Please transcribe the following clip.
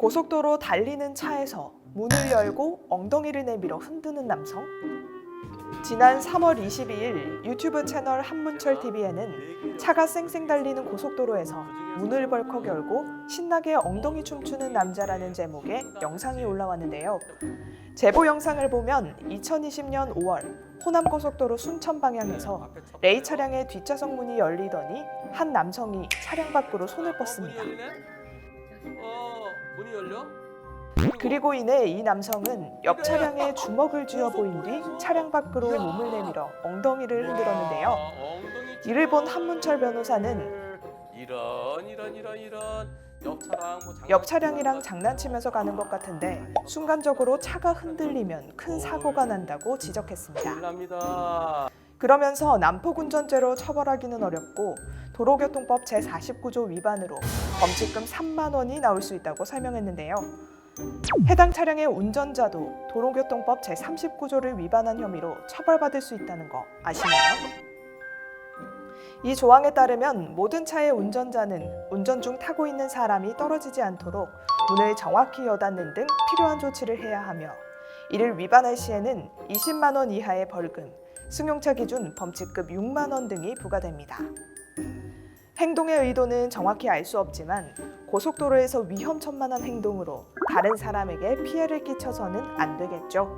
고속도로 달리는 차에서 문을 열고 엉덩이를 내밀어 흔드는 남성. 지난 3월 22일 유튜브 채널 한문철 TV에는 차가 쌩쌩 달리는 고속도로에서 문을 벌컥 열고 신나게 엉덩이 춤추는 남자라는 제목의 영상이 올라왔는데요. 제보 영상을 보면 2020년 5월 호남 고속도로 순천 방향에서 레이 차량의 뒷좌석 문이 열리더니 한 남성이 차량 밖으로 손을 뻗습니다. 열리네? 어, 열려? 그리고 이내 이 남성은 옆 차량에 주먹을 쥐어 보인 뒤 차량 밖으로 몸을 내밀어 엉덩이를 흔들었는데요. 이를 본 한문철 변호사는 이런 이런 이런 이런 옆뭐옆 차량이랑 장난치면서 가는 것 같은데 순간적으로 차가 흔들리면 큰 사고가 난다고 지적했습니다. 그러면서 난폭운전죄로 처벌하기는 어렵고 도로교통법 제49조 위반으로 범칙금 3만 원이 나올 수 있다고 설명했는데요. 해당 차량의 운전자도 도로교통법 제39조를 위반한 혐의로 처벌받을 수 있다는 거 아시나요? 이 조항에 따르면 모든 차의 운전자는 운전 중 타고 있는 사람이 떨어지지 않도록 문을 정확히 여닫는 등 필요한 조치를 해야 하며 이를 위반할 시에는 20만 원 이하의 벌금, 승용차 기준 범칙급 6만 원 등이 부과됩니다. 행동의 의도는 정확히 알 수 없지만 고속도로에서 위험천만한 행동으로 다른 사람에게 피해를 끼쳐서는 안 되겠죠.